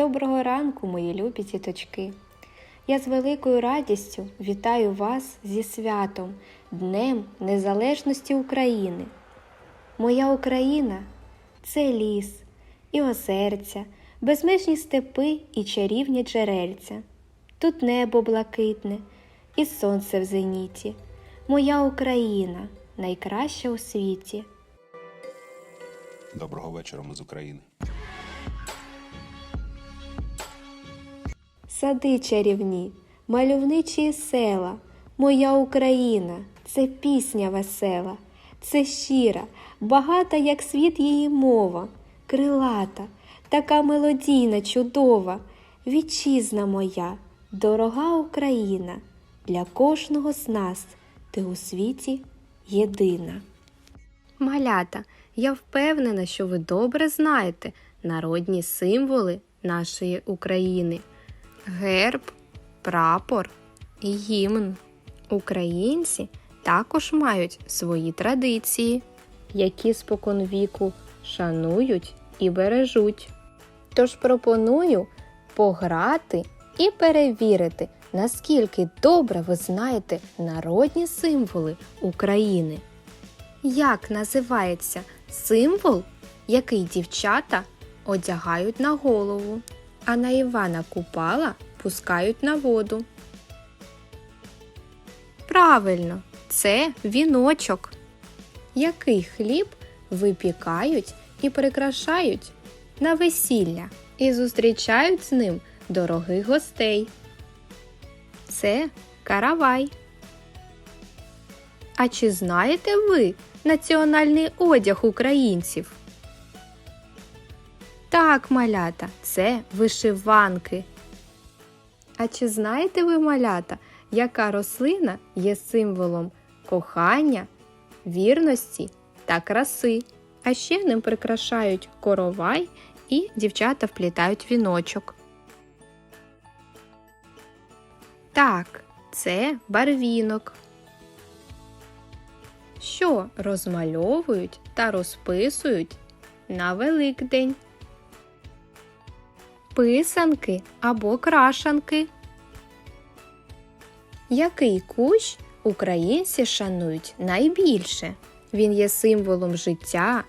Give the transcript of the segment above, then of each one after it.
Доброго ранку, мої любі діточки! Я з великою радістю вітаю вас зі святом, Днем Незалежності України. Моя Україна це ліс і озерця, безмежні степи і чарівні джерельця. Тут небо блакитне і сонце в зеніті. Моя Україна найкраща у світі. Доброго вечора, ми з України. Сади чарівні, мальовничі села, моя Україна, це пісня весела, це щира, багата, як світ її мова, крилата, така мелодійна, чудова, вітчизна моя, дорога Україна, для кожного з нас ти у світі єдина. Малята, я впевнена, що ви добре знаєте народні символи нашої України герб, прапор і гімн. Українці також мають свої традиції, які споконвіку шанують і бережуть. Тож пропоную пограти і перевірити, наскільки добре ви знаєте народні символи України. Як називається символ, який дівчата одягають на голову, а на Івана Купала пускають на воду? Правильно, це віночок. Який хліб випікають і прикрашають на весілля і зустрічають з ним дорогих гостей? Це каравай. А чи знаєте ви національний одяг українців? Так, малята, це вишиванки. А чи знаєте ви, малята, яка рослина є символом кохання, вірності та краси? А ще ним прикрашають коровай і дівчата вплітають віночок. Так, це барвінок що розмальовують та розписують на Великдень. Писанки або крашанки. Який кущ українці шанують найбільше? Він є символом життя,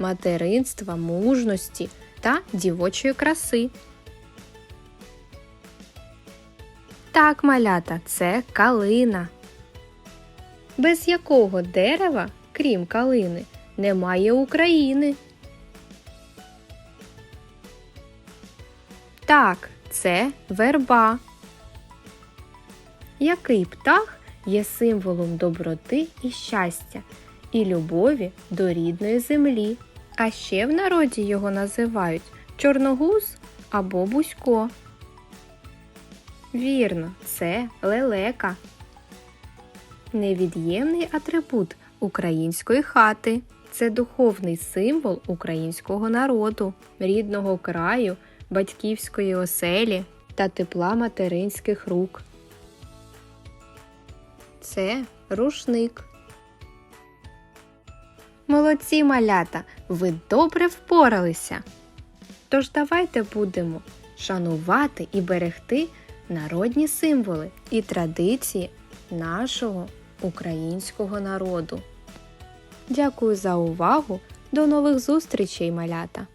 материнства, мужності та дівочої краси. Так, малята, це калина без якого дерева, крім калини, немає України. Так, це верба. Який птах є символом доброти і щастя і любові до рідної землі? А ще в народі його називають чорногуз або бузько. Вірно, це лелека невід'ємний атрибут української хати. Це духовний символ українського народу, рідного краю, батьківської оселі та тепла материнських рук. Це рушник. Молодці малята, ви добре впоралися. Тож давайте будемо шанувати і берегти народні символи і традиції нашого українського народу. Дякую за увагу! До нових зустрічей, малята!